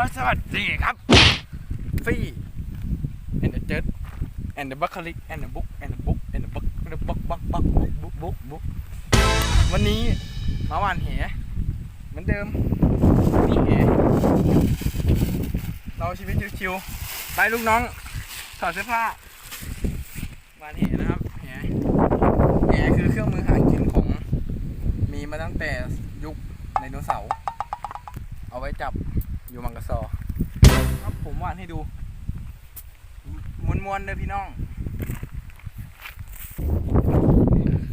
อสวัสดีครับฟี่ and the jet and the buckling and the book and the book and the book and the book book book book book book book วันนี้มาหวานแหเหมือนเดิมนี่แหเราชีวิตชิวๆไปลูกน้องถอดเสื้อผ้าหวานแหนะครับแหแหคือเครื่องมือหากินของ มีมาตั้งแต่ยุคไดโนเสาร์เอาไว้จับ อยู่มังกรซอครับผมวาดให้ดูมวนมวนๆเลยพี่น้อง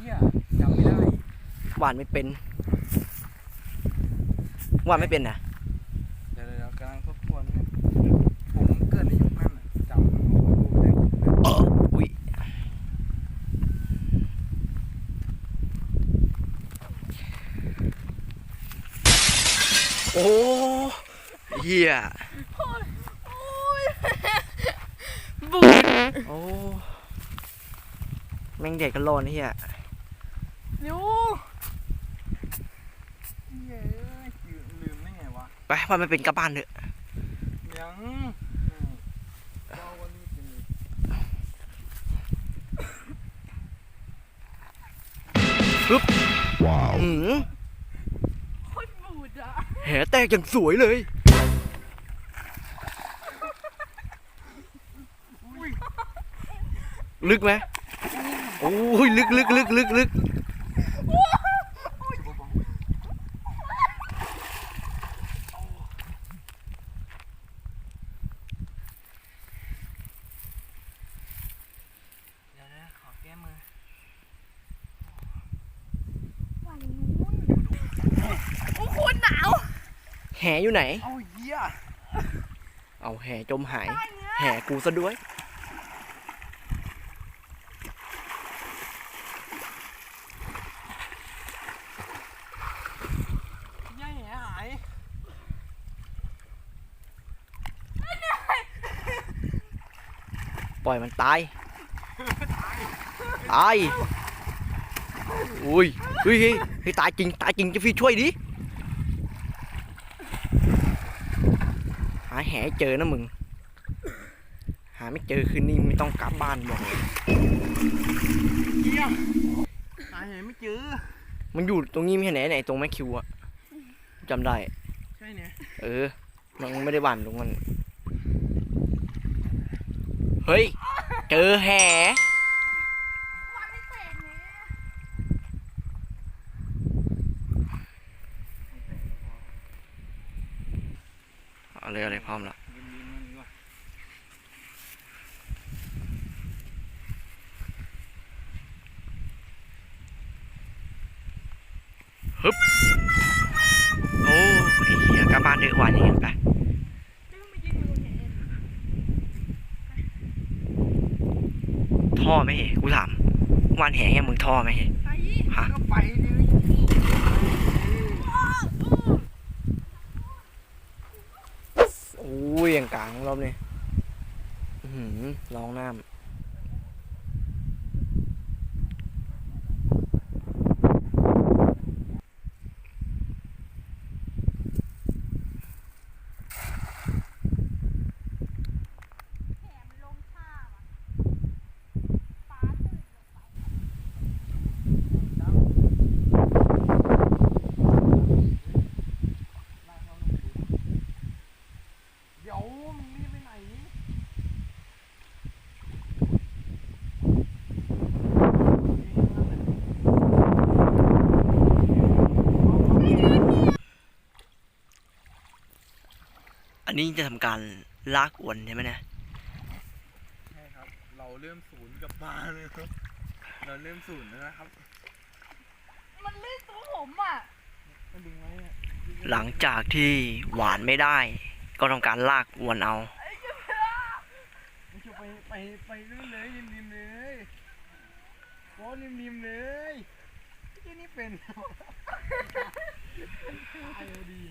เฮียจำไม่ได้หวานไม่เป็นหวานไม่เป็นนะเดี๋ยวเดี๋ยวกำลังทบทวนเนี่ยผมเกิดในยุคนั้นน่ะจำไม่รู้แต่อุ้ยโอ้ เหี้ยบูดโอ้แม่งเด็กกันร้อนเหี้ยยูเย้ยลืมได้ไงวะ ไปว่าไม่เป็นกลับบ้านเถอะยังอืมเราวันนี้เป็นอืมโคตรบูดอะแหแตกอย่างสวยเลย ลึกไหมโอ้ยลึกลึกลึกลึกลึกเดี๋ยวนะขอแก้มือฝั่งนู้นโอ้โหหนาวแหอยู่ไหน เอาเหี้ยเอาแหจมหายได้เนื้อแห่กูซะด้วย เหี้ยแหหาย ปล่อยมันตาย ตาย อุ้ยเฮ้ยเฮ้ยเฮ้ยตายจริง ตายจริงเจะพี่ช่วยดิ หาแหเจอนะมึง หาไม่เจอคืนนี้ไม่ต้องกลับบ้านบอกเลยเหี้ยหาแหไม่เจอ มันอยู่ตรงนี้ไม่ใช่ไหนไหนตรงแมคคิวอะจำได้ ใช่เนี่ย เออ มันไม่ได้หวานตรงมัน เฮ้ย เจอแหวันไม่แตกเนี่ยเอาเลยเอาเลยพร้อมแล้วยินดีมันดีกว่าโอ้ไอ้เหี้ยกลับบ้านเถอะหวานอย่างเงี้ไป จึงไปยืนอยู่เนี่ย ท่อไหมเฮ้กูถามหวานแหงเนี่ยมึงท่อไหมเฮ้ไปฮะก็ไปดิโอ้ยอย่างกลางรอบนี้อื้อหือร้องน้ำ แถมลงท่าว่ะฟ้าตื่นลงไป เดี๋ยวมึงรีบไปไหน อันนี้จะทำการลากอวนใช่ไหมเนี่ยใช่ครับ เราเริ่มศูนย์กับปลาเลยครับ เราเริ่มศูนย์แล้วนะครับ มันลื่นตัวผมอะมันดึงไว้อะหลังจากที่หวานไม่ได้ ก็ทำการลากอวนเอาไอ้เจ้าไม่ใช่ไปไปไปเรื่อยเลยริมริมๆเลยโอ้ริมริมๆเลยที่นี่เป็นตายเอาดี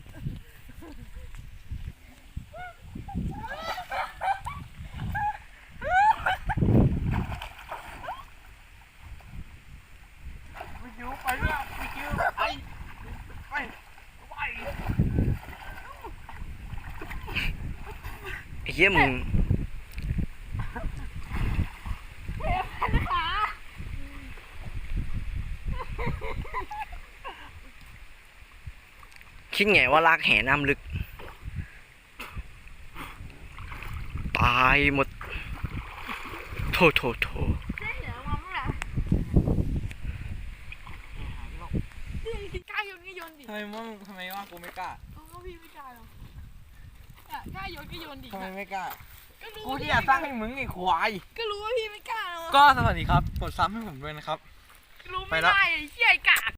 ไปคิวไปไปไปไปไปไอ้เหี้ยมึงคิดไงว่าลากแห่น้ำลึก ตายหมดโถโถโถเจ๊เหลือมาเมื่อไหร่กล้าโยนก็โยนดิทำไมว่าทำไมว่ากูไม่กล้าเออพี่ไม่กล้าหรอกอะกล้าโยนก็โยนดิทำไมไม่กล้าก็รู้กูว่าที่พี่อยากสร้างให้มึงไอ้ควายก็รู้ว่าพี่ไม่กล้าหรอกก็สวัสดีครับกดซ้ำให้ผมด้วยนะครับ รู้ไปไม่แล้วได้ไอ้เหี้ยไอ้กาก